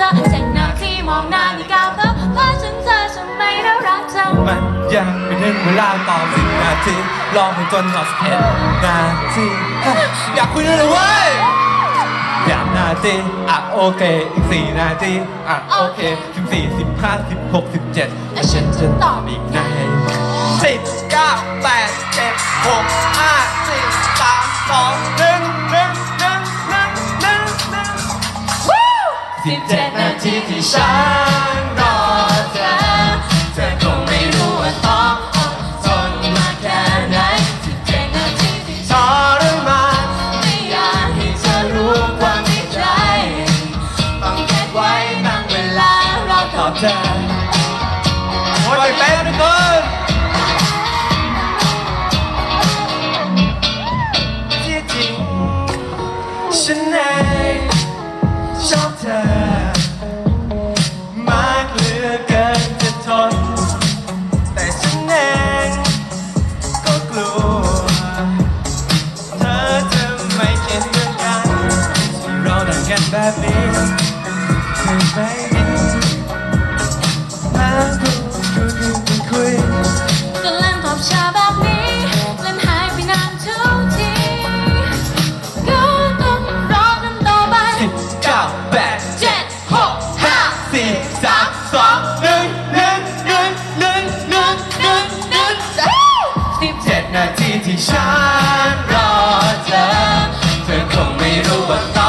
ธอเจ็ดนาทีมองหน้าไม่ก้าวเข้าเพราะฉันเธอฉันไม่ได้รักเธอมันยังไม่ถึงเวลาตอสิบนาทีรอให้จนหมดสิบเอ็ดนาทีอยากคุยด้วยเลยเว้ยอยากนาทีอะโอเคอีกสี่นาทีอะโอเคสิบสี่สิบห้าสิบหกสิบเจ็ดแล้วฉันจะตอบอีกไงสิบเก้าแปดเจ็ดหกห้าสี่สามสองหนึ่งหนึ่งหนึ่งหนึ่งหนึ่งหนึ่งสิบเจ็ด ทีที่ฉันรอเธอ เธอคงไม่รู้ว่าต้องอดทนมาแค่ไหนสิบเจ็ดนาทีที่ทรมานไม่อยากให้เธอรู้ความในใจ ต้องเก็บไว้ตั้งเวลารอตอบบแทนโอ้ยเป็นทุกคนที่จริงฉันเองชอบเธอ กันแบบนี้เธอไม่ดีมาพูดคุยคุยคุยก็เล่นตอบชาแบบนี้เล่นหายไปนานทุกทีก็ต้องรอกันต่อไปสิบเก้าแปดเจ็ดหกห้าสี่สามสองหนึ่งหนึ่งหนึ่งหนึ่งหนึ่งหนึ่งหนึ่งสิบเจ็ดนาทีที่ฉันรอเธอเธอคงไม่รู้ว่า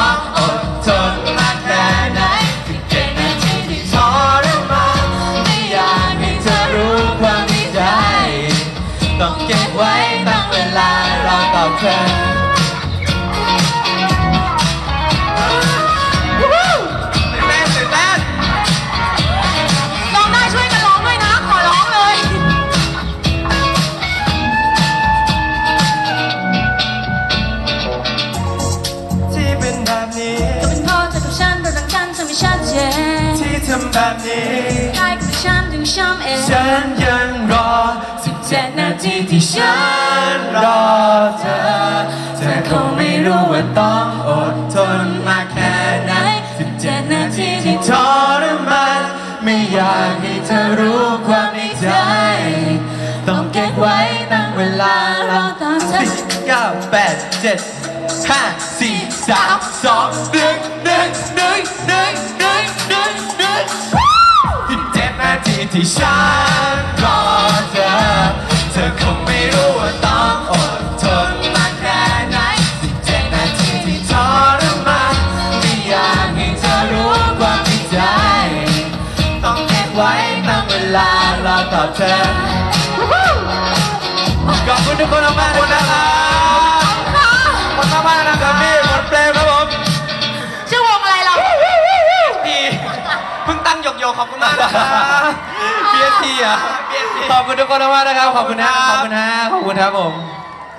แบบนี้ใครกับฉันถึงช้ำเองฉันยังรอสิบเจ็ดนาทีที่ฉันรอเธอเธอคงไม่รู้ว่าต้องอดทนมากแค่ไหนสิบเจ็ดนาทีที่ทรมานไม่อยากให้เธอรู้ความในใจ ต้องเก็บไว้ตั้งเวลารอตอนสิบเก้าแปดเจ็ดห้าสี่สามสองหนึ่งหนึ่งหนึ่งหนึ่งหนึ่งหนึ่งหนึ่งสิบเจ็ดนา ที่ฉันรอเธอ เธอคงไม่รู้ว่าต้องอดทนมาแค่ไหนสิบเจ็ดนาทีที่ทรมานไม่อยากให้เธอรู้ความในใจ ต้องเก็บไว้ตั้งเวลารอตอบเธอขอบคุณทุกคนมากๆนะครับ โยขอบคุณมากนะครับ BSP อะขอบคุณทุกคนมากนะครับ ขอบคุณนะขอบคุณนะขอบคุณครับผม